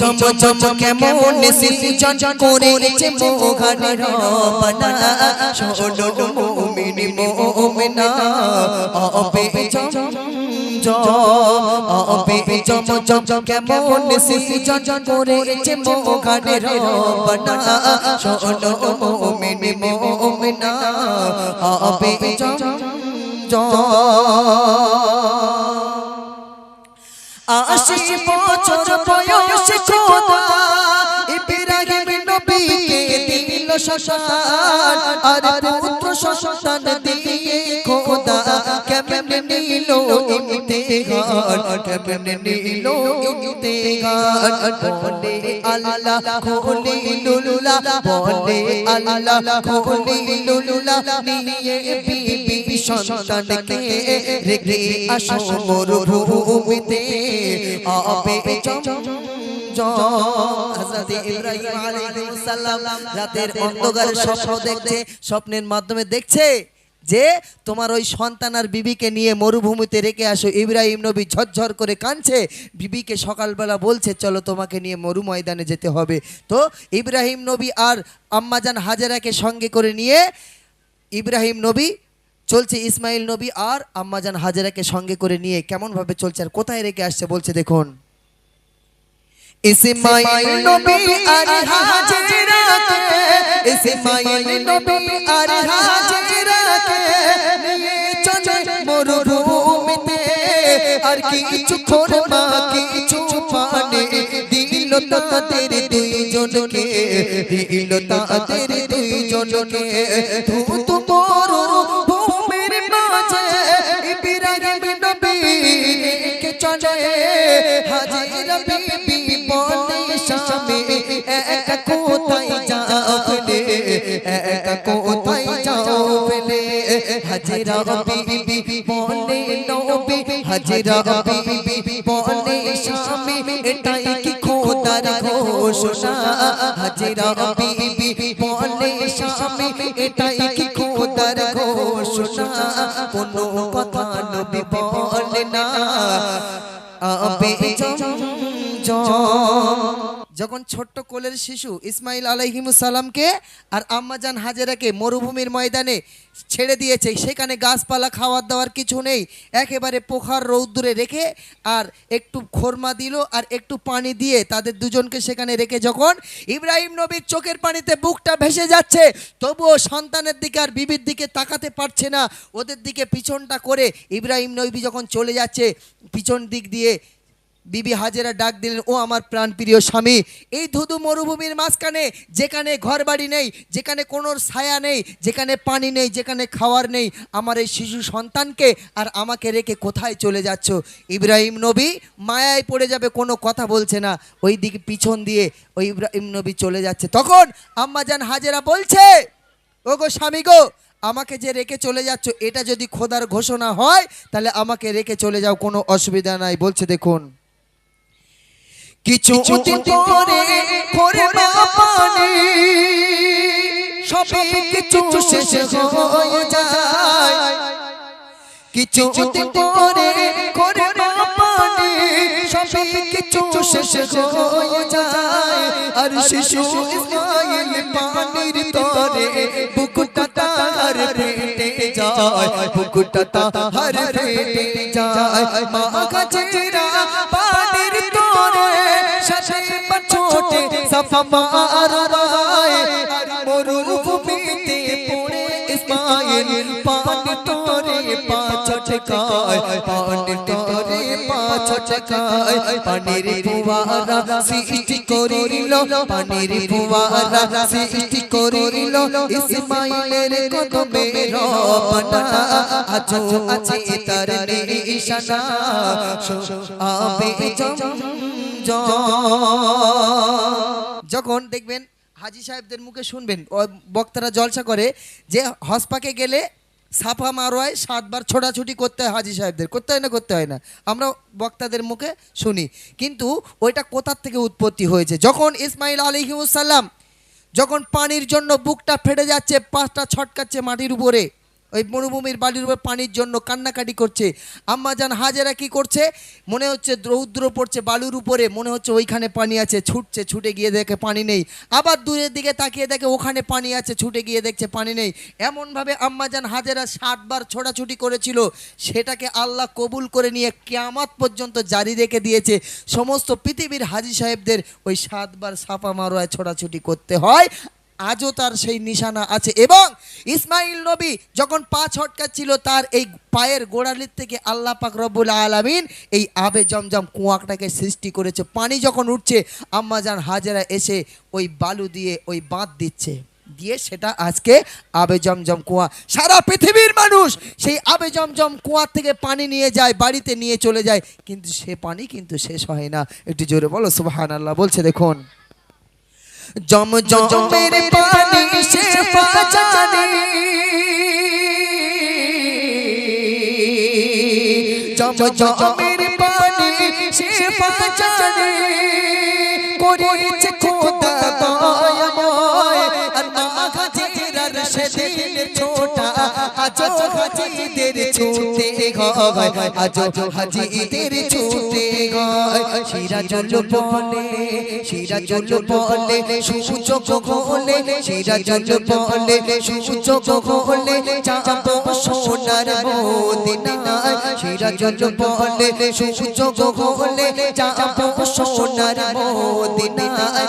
চম চম কেমন সিজন করেছে মোঘানের রবনা শোনো মুমিন মুমিনা অবে চম অবে চম। চম কেমন সিজন করেছে মোঘানের রবনা শোনো মুমিন মুমিনা অবে চম। আশি বছর বয়স খোদা। ইব্রাহিম নবীকে দিল সন্তান আর পুত্র সন্তান দিয়ে খোদা। কেমনে ইমতিহান কেমনে ইমতিহান বলে আল্লাহ খোলি বলে আল্লাহ খোলি নিয়ে বিবি মরুভূমিতে। আবে রাতের স্বপ্ন দেখছে, স্বপ্নের মাধ্যমে দেখছে। যে তোমার ওই সন্তান আর বিবিকে নিয়ে মরুভূমিতে রেখে আসো ইব্রাহিম নবী ঝরঝর করে কাঁদছে বিবিকে সকালবেলা বলছে চলো তোমাকে নিয়ে মরু ময়দানে যেতে হবে। তো ইব্রাহিম নবী আর আম্মাজান হাজেরাকে সঙ্গে করে নিয়ে ইব্রাহিম নবী চলছে ইসমাইল নবী আর আম্মাজান হাজেরাকে সঙ্গে করে নিয়ে কেমন ভাবে চলছে আর কোথায় রেখে আসছে বলছে দেখুন। ইসমাইল নবী আর হাজেরাকে ইসমাইল নবী আর হাজেরাকে তাদের দুইজনকে দিল তাদের দুইজনকে। তু তু মরুভূমির মাঝে, ইব্রাহিম নবী কে চলে। হাজিরা বিবি বলে স্বামী, একা কোথায় যাও একা কোথায় যাও ফেলে বিবি বলে নবী, হাজিরা বিবি বলে স্বামী, এটাই ঘোষণা হাজিরা বিবি বলে স্বামী এটাই কি খোদার ঘোষণা? কোনো কথা নবী বলে না। আবে যখন ছোট্ট কোলের শিশু ইসমাইল সালামকে আর আম্মাজান হাজেরাকে মরুভূমির ময়দানে ছেড়ে দিয়েছে, সেখানে গাছপালা, খাওয়ার দাওয়ার কিছু নেই, একেবারে পোখার রৌদ্রে রেখে আর একটু খোরমা দিল আর একটু পানি দিয়ে তাদের দুজনকে সেখানে রেখে যখন ইব্রাহিম নবীর চোখের পানিতে বুকটা ভেসে যাচ্ছে, তবুও সন্তানের দিকে আর বিবির দিকে তাকাতে পারছে না। ওদের দিকে পিছনটা করে ইব্রাহিম নবী যখন চলে যাচ্ছে, পিছন দিক দিয়ে বিবি হাজেরা ডাক দিলেন, ও আমার প্রাণপ্রিয় স্বামী, এই ধুধু মরুভূমির মাঝখানে, যেখানে ঘরবাড়ি নেই, যেখানে কোনো ছায়া নেই, যেখানে পানি নেই, যেখানে খাওয়ার নেই, আমার এই শিশু সন্তানকে আর আমাকে রেখে কোথায় চলে যাচ্ছ? ইব্রাহিম নবী মায়ায় পড়ে যাবে, কোনো কথা বলছে না। ওই দিকে পিছন দিয়ে ওই ইব্রাহিম নবী চলে যাচ্ছে। তখন আম্মাজান হাজেরা বলছে ও গো স্বামী গো, আমাকে যে রেখে চলে যাচ্ছ, এটা যদি খোদার ঘোষণা হয়, তাহলে আমাকে রেখে চলে যাও, কোনো অসুবিধা নাই। বলছে, দেখুন কিছু দিন পরে করে পানি। সবই কিছু শেষ হয়ে যায়। কিছু পরে করে পানি। সবই কিছু শেষ হয়ে যায়। আর শিশু ইসমাইল পানির তরে বুকুটা তার ফেটে যায়। বুকুটা তার ফেটে যায়। মা কাছেরা পানির সাফা রায় মরুভূমিতে পড়ে ইসমাইল পানি তরে পাঁচ ছটকায় পানি তরে পাঁচ ছটকায় পানির ফুয়ারা সৃষ্টি করিল, পানির ফুয়ারা সৃষ্টি করিল ইসমাইলের কদমে রবনা আজো আছে তার নিশানা আবে যখন দেখবেন হাজি সাহেবদের মুখে শুনবেন বক্তারা জলসা করে যে হসপাকে গেলে সাফা মারোয় সাতবার ছোটাছুটি করতে হয় হাজি সাহেবদের, করতে হয় না, করতে হয় না? আমরা বক্তাদের মুখে শুনি। কিন্তু ওইটা কোথার থেকে উৎপত্তি হয়েছে? যখন ইসমাইল আলিহিমুসাল্লাম যখন পানির জন্য বুকটা ফেটে যাচ্ছে পাঁচটা ছটকাচ্ছে মাটির উপরে ওই মরুভূমির বাড়ির উপর পানির জন্য কান্নাকাটি করছে। আম্মাজান হাজেরা কি করছে? মনে হচ্ছে রৌদ্র পড়ছে বালুর উপরে, মনে হচ্ছে ওইখানে পানি আছে, ছুটছে, ছুটে গিয়ে দেখে পানি নেই। আবার দূরের দিকে তাকিয়ে দেখে ওখানে পানি আছে, ছুটে গিয়ে দেখছে পানি নেই। এমনভাবে আম্মাজান হাজেরা ষাটবার ছোটাছুটি করেছিল। সেটাকে আল্লাহ কবুল করে নিয়ে কেয়ামাত পর্যন্ত জারি রেখে দিয়েছে। সমস্ত পৃথিবীর হাজি সাহেবদের ওই সাতবার সাপা মারোয় ছোটাছুটি করতে হয়। আজও তার সেই নিশানা আছে। এবং ইসমাইল নবী যখন পা ছটকাচ্ছিল, তার এই পায়ের গোড়ালির থেকে আল্লাহ পাক রব্বুল আলামিন এই আবে জমজম কুয়াটাকে সৃষ্টি করেছে। পানি যখন উঠছে আম্মাজান হাজেরা এসে ওই বালু দিয়ে ওই বাঁধ দিচ্ছে। দিয়ে সেটা আজকে আবে জমজম কুয়া। সারা পৃথিবীর মানুষ সেই আবে জমজম কুয়ার থেকে পানি নিয়ে যায়, বাড়িতে নিয়ে চলে যায়। কিন্তু সে পানি কিন্তু শেষ হয় না। একটু জোরে বলো সুবাহান আল্লাহ বলছে দেখুন। জম জমের পানি সে পাজানি জম জমের পানি সে পাজানি করেছে খোদা দয়াময়। আল্লাহ হাজিরার সেদিন ছোটা আজো হাজিদের ছুটে। গয় আজো হাজিদের ছুটে গয় সিরাজুল বলে সিরাজুল বলে সূচক হলে সিরাজুল বলে সূচক হলে চাঁদ সোনার মদিনায়। সিরাজুল বলে সূচক হলে চাঁদ সোনার মদিনায়।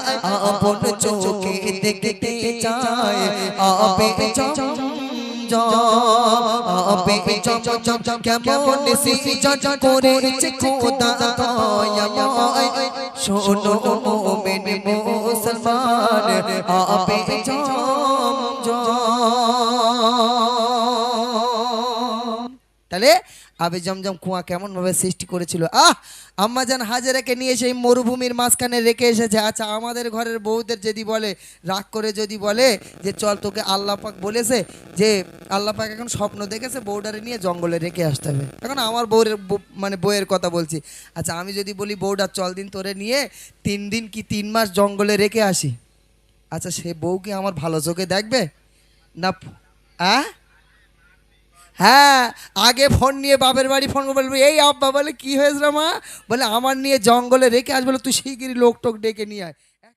আপন চোখে দেখতে চায় আবে জম আবে জম জম কেমন সিজন করেছে খোদা দয়াময় শোনো মোমেন মুসলমান আবে জম তাহলে আবে জমজম কুয়া কেমন ভাবে সৃষ্টি করেছিল? আহ! আম্মাজান হাজারাকে নিয়ে সেই মরুভূমির মাঝখানে রেখে এসেছে। আচ্ছা আমাদের ঘরের বউদের যদি বলে, রাগ করে যদি বলে যে, চল তোকে আল্লাহ পাক বলেছে যে, আল্লাহ পাক এখন স্বপ্ন দেখেছে বউডারে নিয়ে জঙ্গলে রেখে আসতে হবে। এখন আমার বউয়ের বউ- মানে বইয়ের কথা বলছি। আচ্ছা আমি যদি বলি বউডার চল দিন তোরে নিয়ে তিন দিন কি তিন মাস জঙ্গলে রেখে আসি? আচ্ছা সে বউ কি আমার ভালো চোখে দেখবে? না, আহ! হ্যাঁ আগে ফোন নিয়ে বাপের বাড়ি ফোন করে বলব, এই আব্বা, বলে, কি হয়েছে মা? বলে, আমার নিয়ে জঙ্গলে রেখে আসবে তুই শিগিরি লোক টোক ডেকে নিয়ে আয়।